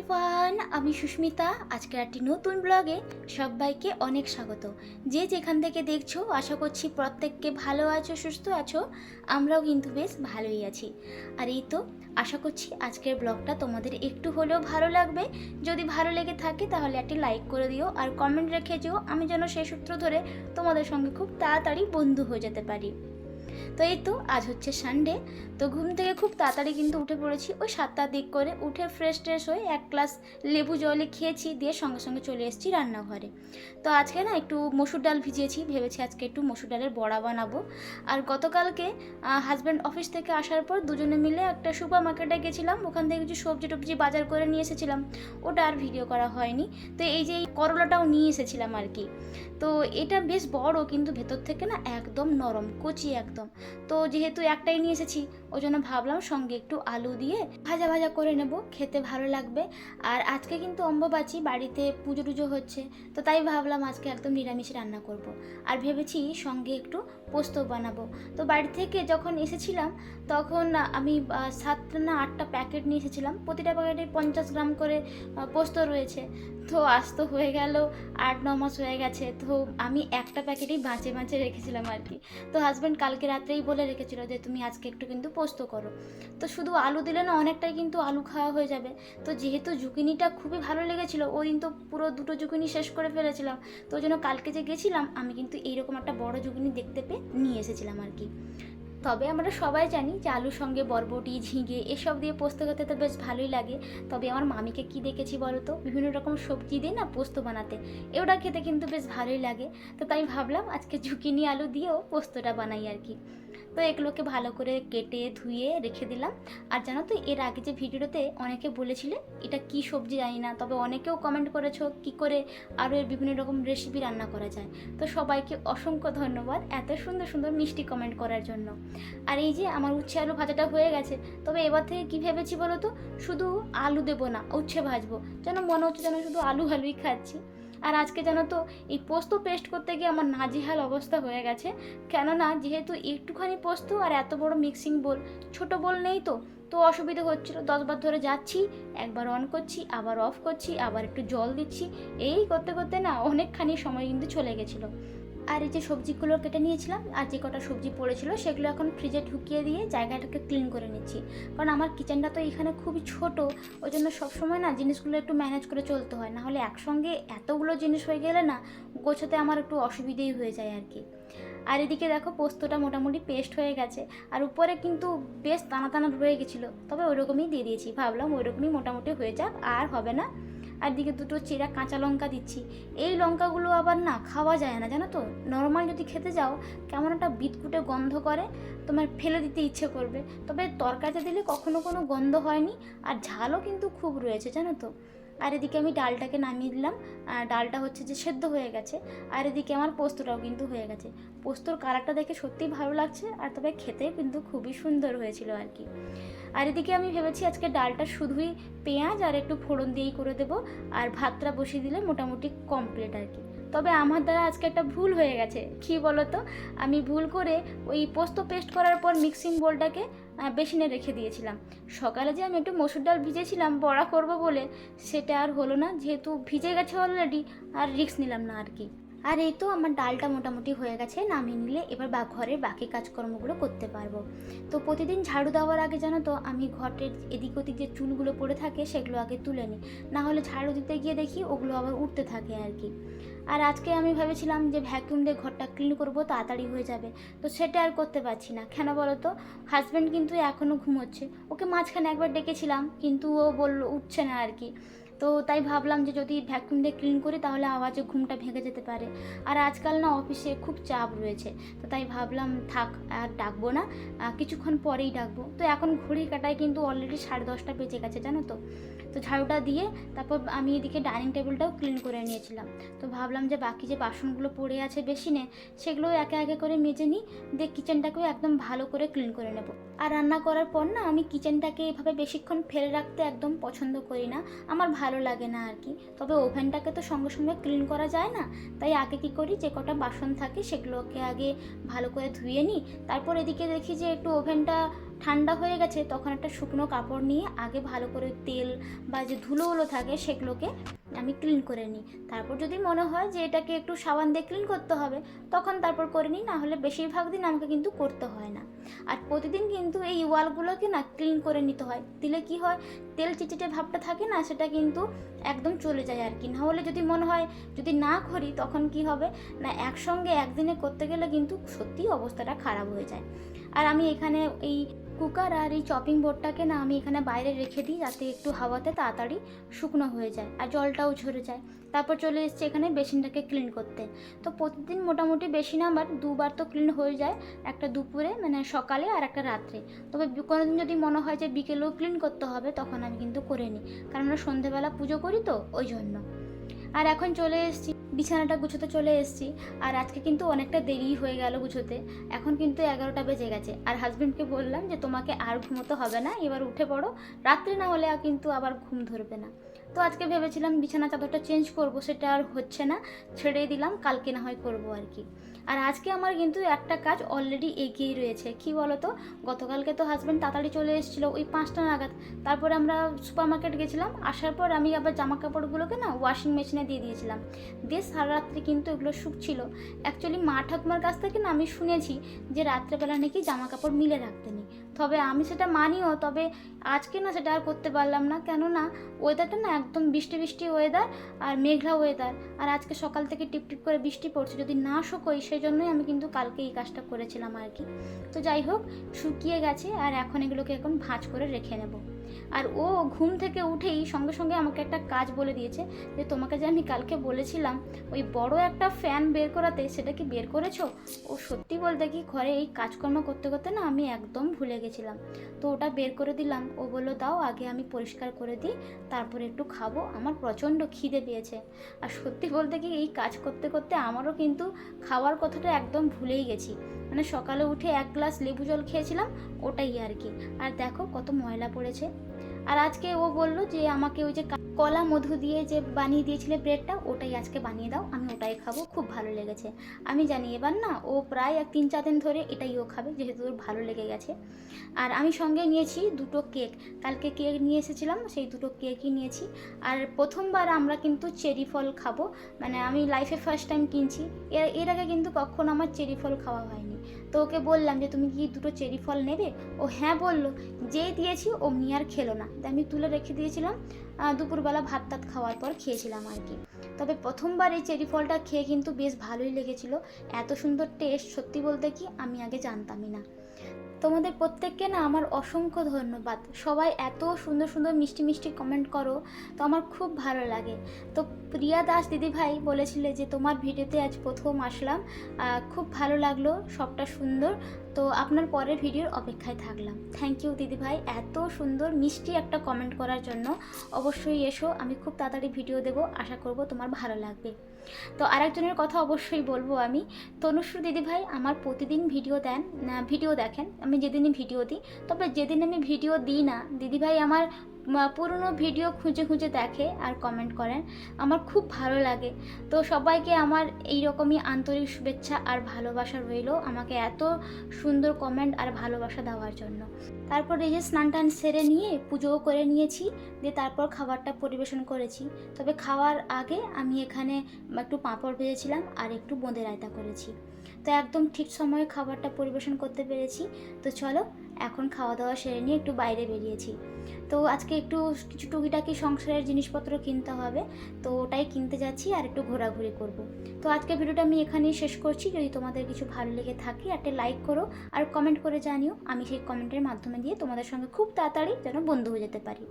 Everyone আমি সুস্মিতা। আজকের একটি নতুন ব্লগে সবাইকে অনেক স্বাগত। যে যেখান থেকে দেখছ, আশা করছি প্রত্যেককে ভালো আছো, সুস্থ আছো। আমরাও কিন্তু বেশ ভালোই আছি। আর এই তো, আশা করছি আজকের ব্লগটা তোমাদের একটু হলেও ভালো লাগবে। যদি ভালো লেগে থাকে, তাহলে একটি লাইক করে দিও। আর কমেন্ট রেখে যেও, আমি যেন সেই সূত্র ধরে তোমাদের সঙ্গে খুব তাড়াতাড়ি বন্ধু হয়ে যেতে পারি। তো এই তো, আজ হচ্ছে সানডে তো ঘুম থেকে খুব তাড়াতাড়ি কিন্তু উঠে পড়েছি। ওই সাতটার দিক করে উঠে ফ্রেশ ট্রেশ হয়ে এক গ্লাস লেবু জলে খেয়েছি, দিয়ে সঙ্গে সঙ্গে চলে এসেছি রান্নাঘরে। তো আজকে না একটু মসুর ডাল ভিজিয়েছি, ভেবেছি আজকে একটু মসুর ডালের বড়া বানাবো। আর গতকালকে হাজব্যান্ড অফিস থেকে আসার পর দুজনে মিলে একটা সুপার মার্কেটে গেছিলাম, ওখান থেকে কিছু সবজি টবজি বাজার করে নিয়ে এসেছিলাম। ওটা আর ভিডিও করা হয়নি। তো এই যে করলাটাও নিয়ে এসেছিলাম আর কি। তো এটা বেশ বড়, কিন্তু ভেতর থেকে না একদম নরম, কচি একদম। তো যেহেতু একটাই নিয়ে এসেছি ওই জন্য ভাবলাম সঙ্গে একটু আলু দিয়ে ভাজা ভাজা করে নেব, খেতে ভালো লাগবে। আর আজকে কিন্তু অম্ববাচি, বাড়িতে পুজো টুজো হচ্ছে, তো তাই ভাবলাম আজকে একদম নিরামিষ রান্না করব। আর ভেবেছি সঙ্গে একটু পোস্ত বানাবো। তো বাড়ি থেকে যখন এসেছিলাম, তখন আমি সাতটা না আটটা প্যাকেট নিয়ে এসেছিলাম। প্রতিটা প্যাকেটে পঞ্চাশ গ্রাম করে পোস্ত রয়েছে। তো আজ তো হয়ে গেল, আট, ন মাস হয়ে গেছে। তো আমি একটা প্যাকেটেই বাঁচে বাঁচে রেখেছিলাম আর কি। তো হাজব্যান্ড কালকে রাত্রেই বলে রেখেছিল যে, তুমি আজকে একটু কিন্তু পোস্ত করো। তো শুধু আলু দিলে না অনেকটাই কিন্তু আলু খাওয়া হয়ে যাবে। তো যেহেতু জুকিনিটা খুবই ভালো লেগেছিলো ওই দিন তো পুরো দুটো জুকিনি শেষ করে ফেলেছিলাম। তো ওই জন্য কালকে যে গেছিলাম, আমি কিন্তু এইরকম একটা বড় জুকিনি দেখতে পেয়ে নিয়ে এসেছিলাম আর কি। তবে আমরা সবাই জানি যে আলুর সঙ্গে বরবটি, ঝিঙে এসব দিয়ে পোস্ত খেতে তো বেশ ভালোই লাগে। তবে আমার মামিকে কি দেখেছি বলো তো বিভিন্ন রকম সবজি দিয়ে না পোস্ত বানাতে, এওটা খেতে কিন্তু বেশ ভালোই লাগে। তো তাই ভাবলাম আজকে ঝুঁকিনি আলু দিয়েও পোস্তটা বানাই আর কি। তো এগুলোকে ভালো করে কেটে, ধুয়ে রেখে দিলাম। আর জানো তো, এর আগে যে ভিডিওতে অনেকে বলেছিলে, এটা কি সবজি জানি না, তবে অনেকেও কমেন্ট করেছ কি করে আরও এর বিভিন্ন রকম রেসিপি রান্না করা যায়। তো সবাইকে অসংখ্য ধন্যবাদ এত সুন্দর সুন্দর মিষ্টি কমেন্ট করার জন্য। আর এই যে আমার উচ্ছে আলু ভাজাটা হয়ে গেছে, তবে এবার থেকে কী ভেবেছি বলো তো? শুধু আলু দেবো না, উচ্ছে ভাজবো। যেন মনে হচ্ছে যেন শুধু আলু আলুই খাচ্ছি। আর আজকে জানো তো, এই পোস্ত পেস্ট করতে গিয়ে আমার নাজিহাল অবস্থা হয়ে গেছে। কেননা, যেহেতু একটুখানি পোস্ত আর এত বড় মিক্সিং বোল ছোট বোল নেই তো তো অসুবিধা হচ্ছিল। দশবার ধরে যাচ্ছি, একবার অন করছি, আবার অফ করছি, আবার একটু জল দিচ্ছি। এই করতে করতে না অনেকখানি সময় কিন্তু চলে গেছিল। আর এই যে সবজিগুলো কেটে নিয়েছিলাম, আর যে কটা সবজি পড়েছিল সেগুলো এখন ফ্রিজে ঢুকিয়ে দিয়ে জায়গাটাকে ক্লিন করে নিচ্ছি। কারণ আমার কিচেনটা তো এখানে খুবই ছোট, ওই জন্য সবসময় না জিনিসগুলো একটু ম্যানেজ করে চলতে হয়। না হলে একসঙ্গে এতগুলো জিনিস হয়ে গেলে না গোছাতে আমার একটু অসুবিধেই হয়ে যায় আর কি। আর এদিকে দেখো পোস্তটা মোটামুটি পেস্ট হয়ে গেছে, আর উপরে কিন্তু বেশ টানা টানা রয়ে গেছিল, তবে ওইরকমই দিয়ে দিয়েছি। ভাবলাম ওইরকমই মোটামুটি হয়ে যাক, আর হবে না। আর দিকে দুটো চেরা কাঁচা লঙ্কা দিচ্ছি। এই লঙ্কাগুলো আবার না খাওয়া যায় না, জানো তো? নর্মাল যদি খেতে যাও, কেমন একটা বিটকুটে গন্ধ করে, তোমার ফেলে দিতে ইচ্ছে করবে। তবে তরকারিতে দিলে কখনো কোনো গন্ধ হয়নি, আর ঝালও কিন্তু খুব রয়েছে, জানো তো? আর এদিকে আমি ডালটাকে নামিয়ে দিলাম। ডালটা হচ্ছে যে সেদ্ধ হয়ে গেছে। আর এদিকে আমার পোস্তটাও কিন্তু হয়ে গেছে। পোস্তর কালারটা দেখে সত্যিই ভালো লাগছে আর তবে খেতে কিন্তু খুবই সুন্দর হয়েছিল আর কি। আর এদিকে আমি ভেবেছি আজকে ডালটা শুধুই পেঁয়াজ আর একটু ফোড়ন দিয়েই করে দেবো। আর ভাতটা বসিয়ে দিলে মোটামুটি কমপ্লিট আর কি। তবে আমার দ্বারা আজকে একটা ভুল হয়ে গেছে। কি বলো তো আমি ভুল করে ওই পোস্ত পেস্ট করার পর মিক্সিং বোলটাকে বেসিনে রেখে দিয়েছিলাম। সকালে যে আমি একটু মসুর ডাল ভিজেছিলাম, বড়া করব বলে, সেটা আর হলো না। যেহেতু ভিজে গেছে অলরেডি আর রিক্স নিলাম না আর কি। আর এই তো আমার ডালটা মোটামুটি হয়ে গেছে, নামিয়ে নিলে এবার বা, ঘরের বাকি কাজকর্মগুলো করতে পারব। তো প্রতিদিন ঝাড়ু দেওয়ার আগে জানো তো, আমি ঘরের এদিক ওদিক যে চুলগুলো পড়ে থাকে সেগুলো আগে তুলে নিই। না হলে ঝাড়ু দিতে গিয়ে দেখি ওগুলো আবার উঠতে থাকে আর কি। আর আজকে আমি ভেবেছিলাম যে ভ্যাকুম দিয়ে ঘরটা ক্লিন করব, তাড়াতাড়ি হয়ে যাবে। তো সেটা আর করতে পারছি না। কেন বলো তো? হাজব্যান্ড কিন্তু এখনও ঘুমোচ্ছে। ওকে মাঝখানে একবার ডেকেছিলাম, কিন্তু ও বলল উঠছে না আর কি। তো তাই ভাবলাম যে যদি ভ্যাকুম দিয়ে ক্লিন করি তাহলে আওয়াজে ঘুমটা ভেঙে যেতে পারে। আর আজকাল না অফিসে খুব চাপ রয়েছে, তো তাই ভাবলাম থাক আর ডাকবো না কিছুক্ষণ পরেই ডাকবো। তো এখন ঘড়ি কাটায় কিন্তু অলরেডি সাড়ে দশটা বেজে গেছে, জানো তো? তো ঝাড়ুটা দিয়ে তারপর আমি এদিকে ডাইনিং টেবিলটাও ক্লিন করে নিয়েছিলাম। তো ভাবলাম যে বাকি যে বাসনগুলো পড়ে আছে বেশিনে সেগুলো একে একে করে মেজে নিই, দিয়ে কিচেনটাকেও একদম ভালো করে ক্লিন করে নেব। আর রান্না করার পর না আমি কিচেনটাকে এভাবে বেশিক্ষণ ফেলে রাখতে একদম পছন্দ করি না। আমার ভালো লাগে না আর কি। তবে ওভেনটাকে তো সঙ্গে সঙ্গে ক্লিন করা যায় না। তাই আগে কি করি, যে কটা বাসন থাকে সেগুলোকে আগে ভালো করে ধুয়ে নিই। তারপর এদিকে দেখি যে একটু ওভেনটা ঠান্ডা হয়ে গেছে, তখন একটা শুকনো কাপড় নিয়ে আগে ভালো করে তেল বা যে ধুলোগুলো থাকে সেগুলোকে আমি ক্লিন করে নিই। তারপর যদি মনে হয় যে এটাকে একটু সাবান দিয়ে ক্লিন করতে হবে, তখন তারপর করে নিই না হলে বেশিরভাগ দিন আমাকে কিন্তু করতে হয় না। আর প্রতিদিন কিন্তু এই ওয়ালগুলোকে না ক্লিন করে নিতে হয়। দিলে কি হয়, তেল চিচিটে ভাবটা থাকে না, সেটা কিন্তু একদম চলে যায় আর কি। না হলে যদি মনে হয়, যদি না করি, তখন কি হবে? না, একসঙ্গে একদিনে করতে গেলে কিন্তু সত্যিই অবস্থাটা খারাপ হয়ে যায়। আর আমি এখানে এই কুকার আর এই চপিং বোর্ডটাকে না আমি এখানে বাইরে রেখে দিই যাতে একটু হাওয়াতে তাড়াতাড়ি শুকনো হয়ে যায় আর জলটাও ঝরে যায়। তারপর চলে এসছে এখানে বেসিনটাকে ক্লিন করতে। তো প্রতিদিন মোটামুটি বেসিন আমার দুবার তো ক্লিন হয়ে যায়, একটা দুপুরে মানে সকালে আর একটা রাত্রে। তবে বি- কোনোদিন যদি মনে হয় যে বিকেলেও ক্লিন করতে হবে, তখন আমি কিন্তু করে নিই। কারণ সন্ধেবেলা পুজো করি তো, ওই জন্য। আর এখন চলে এসেছি, বিছানাটা গুছোতে চলে এসেছি। আর আজকে কিন্তু অনেকটা দেরি হয়ে গেল গুছোতে। এখন কিন্তু এগারোটা বেজে গেছে। আর হাজব্যান্ডকে বললাম যে, তোমাকে আর ঘুমোতে হবে না, এবার উঠে পড়ো। রাত্রে না হলে কিন্তু আবার ঘুম ধরবে না। তো আজকে ভেবেছিলাম বিছানা চাদরটা চেঞ্জ করব, সেটা আর হচ্ছে না। ছেড়ে দিলাম, কালকে না হয় করব আর কি। আর আজকে আমার কিন্তু একটা কাজ অলরেডি এগিয়ে রয়েছে। কি বলো তো গতকালকে তো হাজব্যান্ড তাড়াতাড়ি চলে এসেছিল, ওই পাঁচটা নাগাদ। তারপরে আমরা সুপার মার্কেট গেছিলাম, আসার পর আমি আবার জামা কাপড়গুলোকে না ওয়াশিং মেশিনে দিয়ে দিয়েছিলাম। দিয়ে সারা রাত্রি কিন্তু এগুলো শুকছিল। অ্যাকচুয়ালি মা ঠাকুমার কাছ থেকে না আমি শুনেছি যে রাত্রেবেলা নাকি জামা কাপড় মিলে রাখতে নেই। তবে আমি সেটা মানিও, তবে আজকে না সেটা আর করতে পারলাম না। কেননা ওয়েদারটা না একদম বৃষ্টি বৃষ্টি ওয়েদার আর মেঘলা ওয়েদার আর আজকে সকাল থেকে টিপটিপ টিপ করে বৃষ্টি পড়ছে। যদি না শুকোই সেই জন্যই আমি কিন্তু কালকে এই কাজটা করেছিলাম আর কি। তো যাই হোক, শুকিয়ে গেছে আর এখন এগুলোকে এখন ভাঁজ করে রেখে নেব। আর ও ঘুম থেকে উঠেই সঙ্গে সঙ্গে আমাকে একটা কাজ বলে দিয়েছে যে তোমাকে যে আমি কালকে বলেছিলাম, ওই বড় একটা ফ্যান বের করাতে সেটা কি বের করেছ? ও সত্যি বলতে কি ঘরে এই কাজকর্ম করতে করতে না আমি একদম ভুলে গেছিলাম। তো ওটা বের করে দিলাম, ও বলল, দাও, আগে আমি পরিষ্কার করে দিই, তারপরে একটু খাব, আমার প্রচণ্ড খিদে পেয়েছে। আর সত্যি বলতে কি এই কাজ করতে করতে আমারও কিন্তু খাওয়ার কথাটা একদম ভুলেই গেছি। মানে সকালে উঠে এক গ্লাস লেবু জল খেয়েছিলাম, ওটাই আর কি। আর দেখো কত ময়লা পড়েছে। আর আজকে ও বলল যে আমাকে ওই যে কলা মধু দিয়ে যে বানিয়ে দিয়েছিলে ব্রেডটা, ওটাই আজকে বানিয়ে দাও, আমি ওটাই খাব, খুব ভালো লেগেছে। আমি জানি এবার না, ও প্রায় এক তিন চার দিন ধরে এটাই ও খাবে, যেহেতু ওর ভালো লেগে গেছে। আর আমি সঙ্গে নিয়েছি দুটো কেক, কালকে কেক নিয়ে এসেছিলাম, সেই দুটো কেকই নিয়েছি। আর প্রথমবার আমরা কিন্তু চেরি ফল খাব মানে আমি লাইফে ফার্স্ট টাইম কিনছি, এর এর আগে কিন্তু কখনো আমার চেরি ফল খাওয়া হয়নি। তো ওকে বললাম যে, তুমি কি দুটো চেরি ফল নেবে? ও হ্যাঁ বলল, যেই দিয়েছি অমনি আর খেলো না। আমি তুলে রেখে দিয়েছিলাম দুপুরবেলা ভাত টাত খাওয়ার পর খেয়েছিলাম আর কি। তবে প্রথমবার এই চেরি ফলটা খেয়ে কিন্তু বেশ ভালোই লেগেছিল। এত সুন্দর টেস্ট সত্যি বলতে কি আমি আগে জানতামই না। তোমাদের প্রত্যেককে না আমার অসংখ্য ধন্যবাদ। সবাই এত সুন্দর সুন্দর মিষ্টি মিষ্টি কমেন্ট করো, তো আমার খুব ভালো লাগে। তো প্রিয়া দাস দিদিভাই বলেছিলে যে, তোমার ভিডিওতে আজ প্রথম আসলাম খুব ভালো লাগল, সবটা সুন্দর। তো আপনার পরের ভিডিওর অপেক্ষায় থাকলাম। থ্যাংক ইউ দিদিভাই, এত সুন্দর মিষ্টি একটা কমেন্ট করার জন্য। অবশ্যই এসো, আমি খুব তাড়াতাড়ি ভিডিও দেবো, আশা করব তোমার ভালো লাগবে। তো আরেকজনের কথা অবশ্যই বলব আমি। তনুশ্রী দিদিভাই আমার প্রতিদিন ভিডিও দেন ভিডিও দেখেন। আমি যেদিনই ভিডিও দিই, তবে যেদিন আমি ভিডিও দিই না, দিদিভাই আমার পুরনো ভিডিও খুঁজে খুঁজে দেখে আর কমেন্ট করেন। আমার খুব ভালো লাগে। তো সবাইকে আমার এই রকমই আন্তরিক শুভেচ্ছা আর ভালোবাসা রইল আমাকে এত সুন্দর কমেন্ট আর ভালোবাসা দেওয়ার জন্য। তারপর এই যে স্নান টান সেরে নিয়ে পুজোও করে নিয়েছি, দিয়ে তারপর খাবারটা পরিবেশন করেছি। তবে খাওয়ার আগে আমি এখানে একটু পাঁপড় ভেজেছিলাম আর একটু বোঁদে রায়তা করেছি। তো একদম ঠিক সময়ে খাবারটা পরিবেশন করতে পেরেছি। তো চলো এখন খাওয়া দাওয়া সেরে নিয়ে একটু বাইরে বেরিয়েছি। তো আজকে একটু কিছু টুকিটাকি সংসারের জিনিসপত্র কিনতে হবে, তো ওটাই কিনতে যাচ্ছি আর একটু ঘোরাঘুরি করব। তো আজকে ভিডিওটা আমি এখানেই শেষ করছি। যদি তোমাদের কিছু ভালো লেগে থাকে, একটা লাইক করো আর কমেন্ট করে জানিও। আমি সেই কমেন্টের মাধ্যমে দিয়ে তোমাদের সঙ্গে খুব তাড়াতাড়ি যেন বন্ধু হয়ে যেতে পারি।